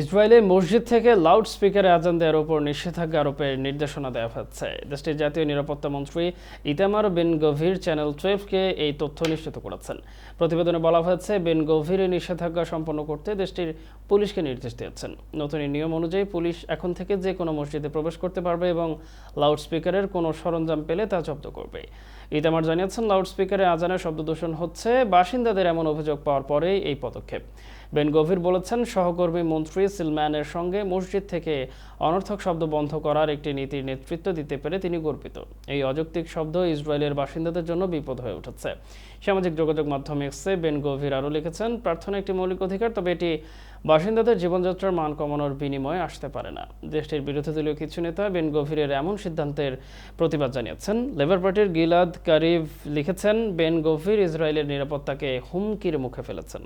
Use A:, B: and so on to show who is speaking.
A: ইসরায়েলে মসজিদ থেকে লাউড স্পিকারে আজান দেওয়ার উপর নিষেধাজ্ঞা আরোপের নির্দেশনা দেওয়া হচ্ছে। দেশটির জাতীয় নিরাপত্তা মন্ত্রী ইতামার বিন গভীর চ্যানেল টুয়েলভকে এই তথ্য নিশ্চিত করেছেন। প্রতিবেদনে বলা হয়েছে, বিন গভীর এই নিষেধাজ্ঞা সম্পন্ন করতে দেশটির পুলিশকে নির্দেশ দিয়েছেন। নতুন এই নিয়ম অনুযায়ী পুলিশ এখন থেকে যে কোনো মসজিদে প্রবেশ করতে পারবে এবং লাউড স্পিকারের কোনো সরঞ্জাম পেলে তা জব্দ করবে। ইতামার জানিয়েছেন লাউড স্পিকারে আজানের শব্দ দূষণ হচ্ছে, বাসিন্দাদের এমন অভিযোগ পাওয়ার পরেই এই পদক্ষেপ। বেন গভীর বলেছেন, সহকর্মী মন্ত্রী সিলম্যানের সঙ্গে মসজিদ থেকে অনর্থক শব্দ বন্ধ করার একটি নীতির নেতৃত্ব দিতে পেরে তিনি গর্বিত। এই অযৌক্তিক শব্দ ইসরায়েলের বাসিন্দাদের জন্য বিপদ হয়ে উঠেছে। সামাজিক যোগাযোগ মাধ্যম এক্সে বেন গভীর আরও লিখেছেন, প্রার্থনা একটি মৌলিক অধিকার, তবে এটি বাসিন্দাদের জীবনযাত্রার মান কমানোর বিনিময়ে আসতে পারে না। দেশটির বিরোধী দলীয় কিছু নেতা বেন গভীরের এমন সিদ্ধান্তের প্রতিবাদ জানিয়েছেন। লেবার পার্টির গিলাদ কারিভ লিখেছেন, বেন গভীর ইসরায়েলের নিরাপত্তাকে হুমকির মুখে ফেলেছেন।